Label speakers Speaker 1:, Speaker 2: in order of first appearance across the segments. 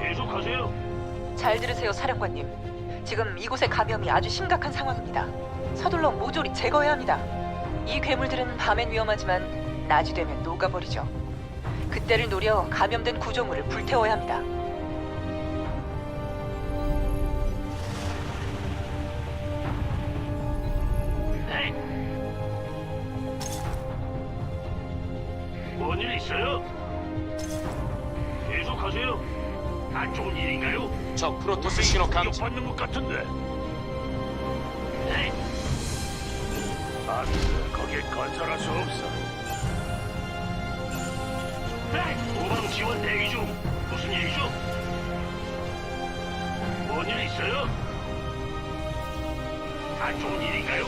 Speaker 1: 계속하세요.
Speaker 2: 잘 들으세요, 사령관님. 지금 이곳의 감염이 아주 심각한 상황입니다. 서둘러 모조리 제거해야 합니다. 이 괴물들은 밤엔 위험하지만 낮이 되면 녹아버리죠. 그때를 노려 감염된 구조물을 불태워야 합니다.
Speaker 1: 네. 뭔일 있어요? 계속하세요. 안 좋은 일인가요?
Speaker 3: 저 프로토스 신호 감지
Speaker 1: 받는 것 같은데. 네. 안돼, 거길 건설할 수 없어. 네, 도방 지원 대기 중. 무슨 일이죠? 뭔 일 있어요? 안 좋은 일인가요?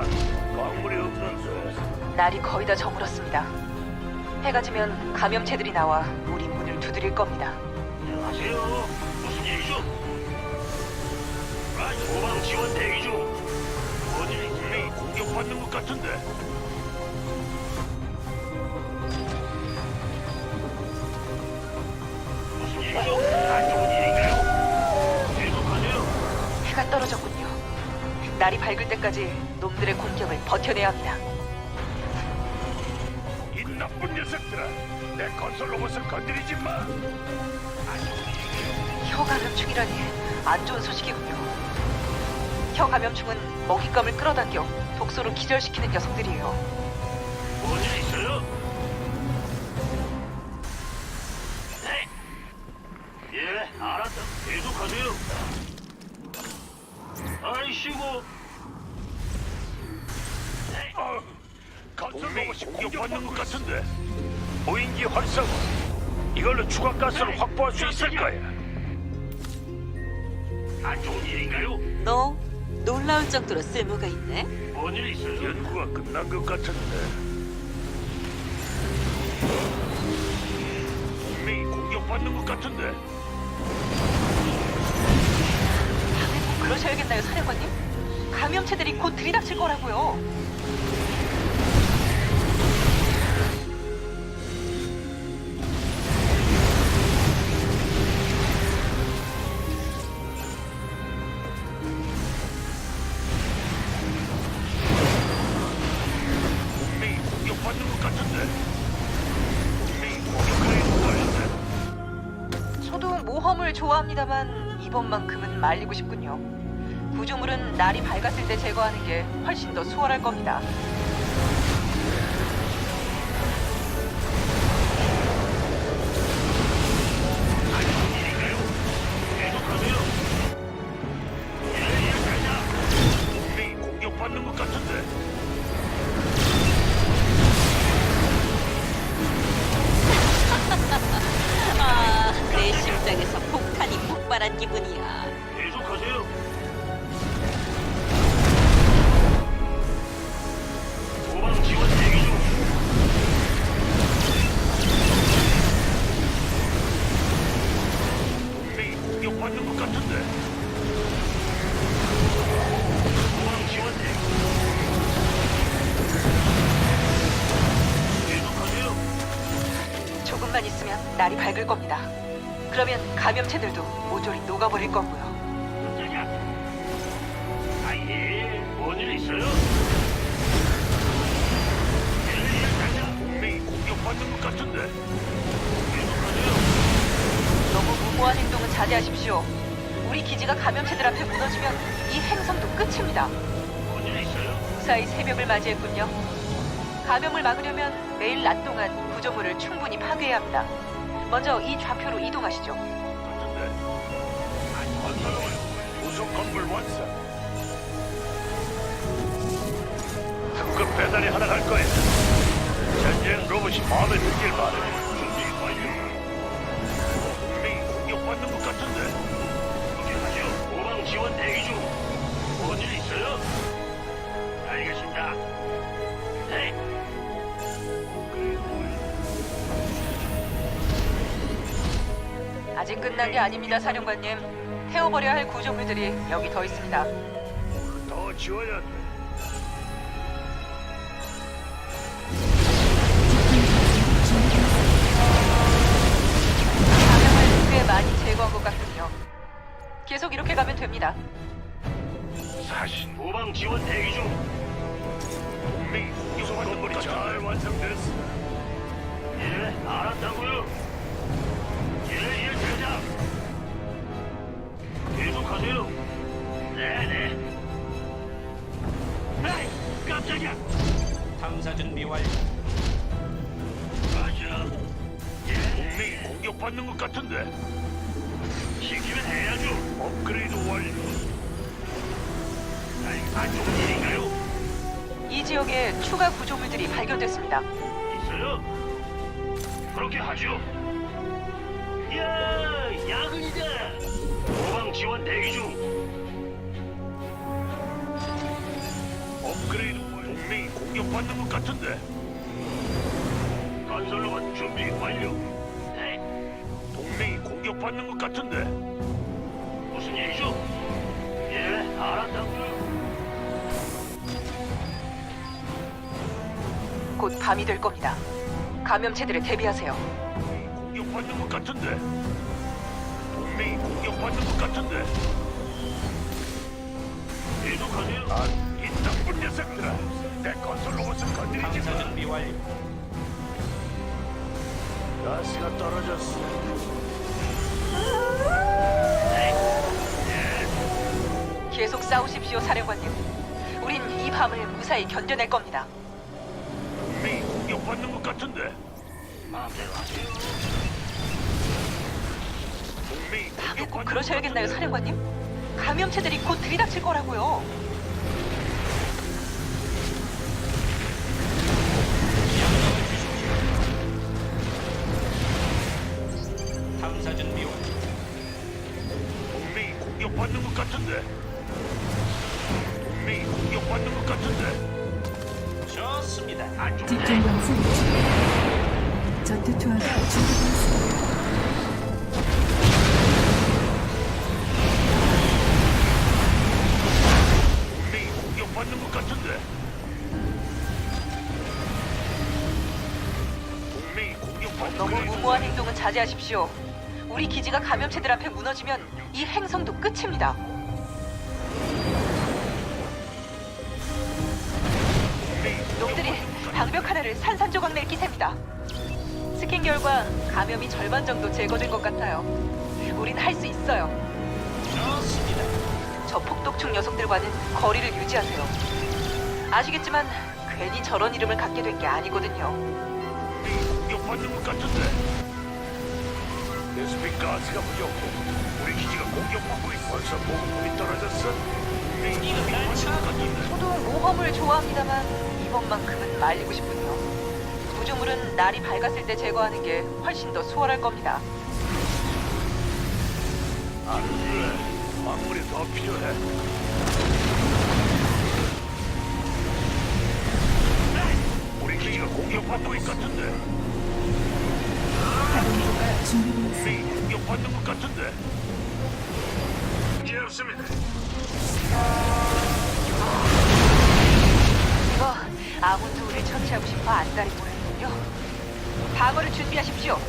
Speaker 1: 아,
Speaker 4: 광물이 없는데
Speaker 2: 날이 거의 다 저물었습니다. 해가 지면 감염체들이 나와 우리 문을 두드릴 겁니다.
Speaker 1: 안녕하세요. 무슨 일이죠? 아, 도방 지원 대기 중. 뭔일 있어요? 공격받는 것 같은데. 무슨 일이죠? 안 좋은 일인가요? 계속하세요.
Speaker 2: 해가 떨어졌군요. 날이 밝을 때까지 놈들의 공격을 버텨내야 합니다.
Speaker 4: 이 나쁜 녀석들아 내 건설 로봇을 건드리지 마
Speaker 2: 혀 감염충이라니 안 좋은 소식이군요. 혀 감염충은 먹잇감을 끌어당겨 독소로 기절시키는 녀석들이에요.
Speaker 1: 뭔일 있어요? 네. 예, 알았다. 계속하세요. 아이씨고. 네.
Speaker 4: 어, 건설 로봇이 공격받는 것 같은데 무인기 활성화 이걸로 추가 가스를 확보할 수 있을 거야
Speaker 1: 안 좋은 일인가요?
Speaker 5: 너 놀라울 정도로 쓸모가 있네.
Speaker 1: 뭔 일 있어요?
Speaker 4: 연구가 끝난 것 같은데
Speaker 1: 분명히 공격받는 것 같은데.
Speaker 2: 그러셔야겠나요, 사령관님? 감염체들이 곧 들이닥칠 거라고요.
Speaker 1: 분명히 공격받는 것 같은데. 분명히 공격하려는 거였는데.
Speaker 2: 저도 모험을 좋아합니다만 이번만큼은 말리고 싶군요. 구조물은 날이 밝았을 때 제거하는 게 훨씬 더 수월할 겁니다. 조금만 있으면 날이 밝을 겁니다. 그러면 감염체들도 모조리 녹아버릴 거고요.
Speaker 1: 깜짝이야. 아예, 뭔일 있어요? 가자. 분명히 공격받는 것 같은데.
Speaker 2: 너무 무모한 행동은 자제하십시오. 우리 기지가 감염체들 앞에 무너지면 이 행성도 끝입니다.
Speaker 1: 뭔일 있어요?
Speaker 2: 무사히 새벽을 맞이했군요. 감염을 막으려면 매일 낮 동안 구조물을 충분히 파괴해야 합니다. 먼저 이 좌표로 이동하시죠.
Speaker 4: 건물 완성. 특급 배달이 하나 갈 거야. 전쟁 로봇이 마음에 들길 바래. 동맹이 공격받는 것 같은데.
Speaker 1: 어디 하죠? 후방 지원 대기 중. 뭔일 있어요? 알겠습니다.
Speaker 2: 아직 끝난 게 아닙니다, 사령관님. 태워버려야 할 구조물들이 여기 더 있습니다.
Speaker 4: 더 지워야 돼.
Speaker 2: 꽤 많이 제거한 것 같군요. 계속 이렇게 가면 됩니다.
Speaker 4: 사신
Speaker 1: 후방 지원 대기 중.
Speaker 4: 동맹이 공격받
Speaker 2: 지역에 추가 구조물들이 발견됐습니다.
Speaker 1: 있어요? 그렇게 하죠. 야, 야근이다. 도방 지원 대기 중.
Speaker 4: 업그레이드. 동맹이 공격받는 것 같은데.
Speaker 1: 건설로만 준비 완료. 네,
Speaker 4: 동맹이 공격받는 것 같은데.
Speaker 1: 무슨 일이죠? 예, 알았다고요.
Speaker 2: 곧 밤이 될 겁니다. 감염체들에 대비하세요.
Speaker 4: 공격받는 것 같은데. 동맹이 공격받는 것 같은데.
Speaker 1: 계속하세요.
Speaker 4: 아, 이 나쁜 녀석들아. 내 건설 로봇을 건드리지 마.
Speaker 3: 준비 완료.
Speaker 4: 가스가 떨어졌어.
Speaker 2: 계속 싸우십시오, 사령관님. 우린 이 밤을 무사히 견뎌낼 겁니다.
Speaker 4: 공격받는 것 같은데.
Speaker 1: 마음대로 하세요.
Speaker 4: 동맹이
Speaker 2: 꼭
Speaker 4: 공격받는 것
Speaker 2: 그러셔야겠나요,
Speaker 4: 같은데.
Speaker 2: 사령관님? 감염체들이 곧 들이닥칠 거라고요.
Speaker 3: 탐사 준비 완료.
Speaker 4: 동맹이 공격받는 것 같은데.
Speaker 3: 좋습니다.
Speaker 1: 안.
Speaker 6: 집중 방송 중. 전투
Speaker 4: 공격받는 것 같은데. 동맹이 공격받는
Speaker 2: 너무
Speaker 4: 것
Speaker 2: 무모한 행동은 자제하십시오. 우리 기지가 감염체들 앞에 무너지면 이 행성도 끝입니다. 놈들이 방벽 하나를 산산조각 낼 기세입니다. 스캔 결과 감염이 절반 정도 제거된 것 같아요. 우린 할 수 있어요.
Speaker 3: 좋습니다.
Speaker 2: 저 폭독충 녀석들과는 거리를 유지하세요. 아시겠지만 괜히 저런 이름을 갖게 된 게 아니거든요.
Speaker 4: 공격받는 것 같은데. 베스핀 가스가 부족해. 우리 기지가 공격받고 있어. 벌써 보급품이 떨어졌어.
Speaker 2: 저도 모험을 좋아합니다만 이번만큼은 말리고 싶군요. 구조물은 날이 밝았을 때 제거하는 게 훨씬 더 수월할 겁니다.
Speaker 4: 안 돼. 광물이 더 필요해. 우리 기지가 공격받고 있 같은데.
Speaker 6: 가동조가 준비되었습니다.
Speaker 4: 동맹이 공격받는 것 같은데. 문제 없습니다.
Speaker 2: 처치하고 싶어 안달이 보이는군요. 방어를 준비하십시오. 꼭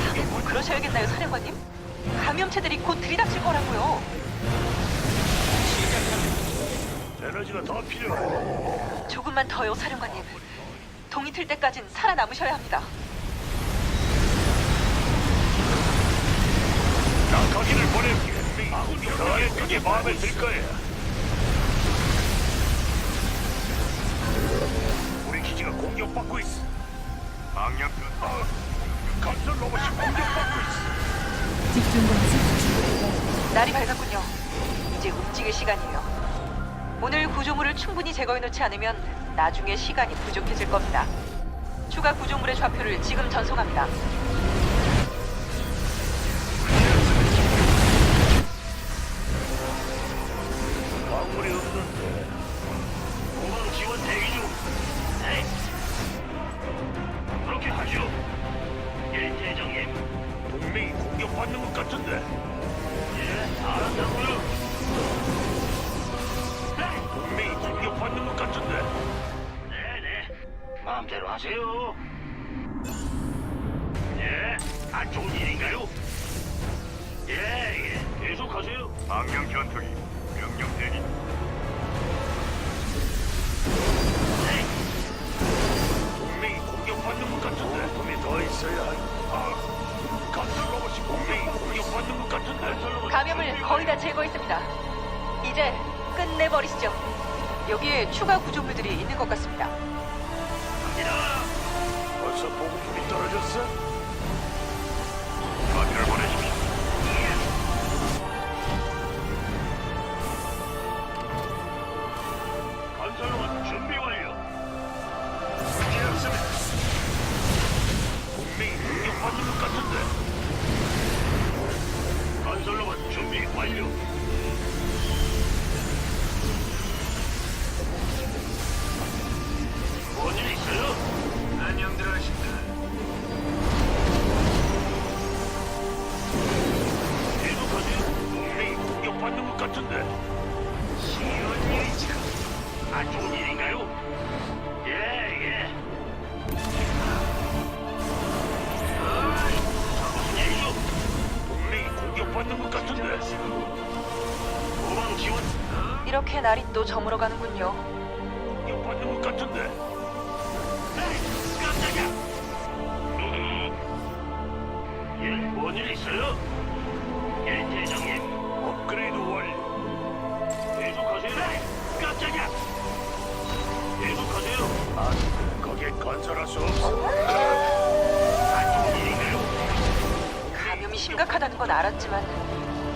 Speaker 4: 공격받는
Speaker 2: 그러셔야겠나요, 사령관님? 감염체들이 곧 들이닥칠 거라고요.
Speaker 4: 에너지 에너지가 더 필요해.
Speaker 2: 조금만 더요, 사령관님. 동이 틀 때까진 살아남으셔야 합니다.
Speaker 4: 나 거기를. 아군이 너의 그게 마음에 들 거야. 우리 기지가 공격받고 있어. 방역 어, 건설 로봇이 공격받고 있어.
Speaker 6: 집중 방송
Speaker 2: 날이 밝았군요. 이제 움직일 시간이에요. 오늘 구조물을 충분히 제거해 놓지 않으면 나중에 시간이 부족해질 겁니다. 추가 구조물의 좌표를 지금 전송합니다.
Speaker 4: 광물이 없는데. 공항 지원 대기 중. 네. 그렇게 하죠. 일대장님. 동맹이 공격받는 것 같은데. 예, 알았다고요. 네, 동맹이 공격받는 것 같은데. 네네. 마음대로 하세요. 예, 안 좋은 일인가요? 예, 예. 계속하세요. 방영 전투기 명령 대기. 동맹이 공격받는 것 같은데 도움이 더 있어야 할. 아, 건설 로봇이 동맹이 공격받는 것 같은데.
Speaker 2: 감염을 거의 다 제거했습니다. 이제 끝내버리시죠. 여기에 추가 구조물들이 있는 것 같습니다.
Speaker 4: 벌써 보급품이 떨어졌어? 좌표를 보내 건설로만 준비 완료.
Speaker 2: 날이 또 저물어 가는군요.
Speaker 4: 공격받는 것 같은데. 에이, 깜짝이야. 예, 뭔일 있어요? 예, 대장님. 업그레이드 완료. 계속하세요. 에이, 깜짝이야. 계속하세요. 아, 거기에 건설할 수 없어. 안 좋은 일인가요?
Speaker 2: 감염이 심각하다는 건 알았지만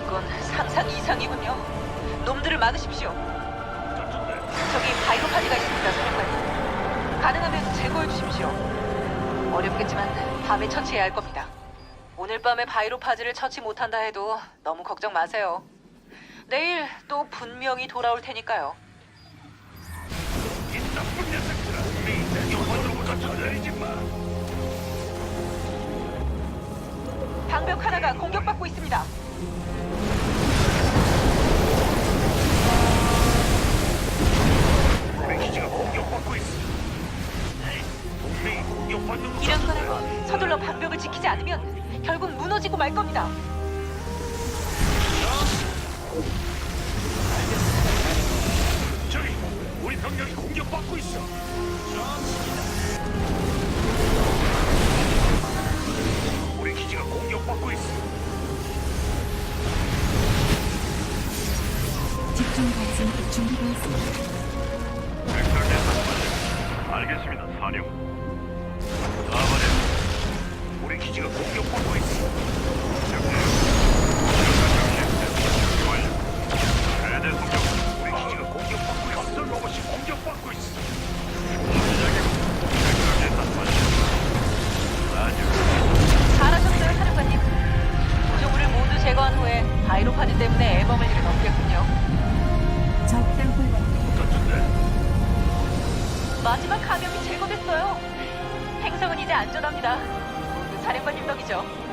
Speaker 2: 이건 상상 이상이군요. 놈들을 막으십시오. 저기 바이로파지가 있습니다, 사령관님. 가능하면 제거해 주십시오. 어렵겠지만 밤에 처치해야 할 겁니다. 오늘 밤에 바이로파지를 처치 못한다 해도 너무 걱정 마세요. 내일 또 분명히 돌아올 테니까요.
Speaker 4: 이 나쁜 녀석들아. 것 같은데. 내리지 마.
Speaker 2: 방벽 하나가 공격받고 있습니다.
Speaker 6: 집중 방송 준비 방송
Speaker 4: 알겠습니다, 사령. 아버지, 우리 기지가 공격받고
Speaker 2: 모두 제거한 후에 바이로파지 때문에 앨범을 일은 없겠군요. 마지막 감염이 제거됐어요. 행성은 이제 안전합니다. 모두 사령관님 덕이죠.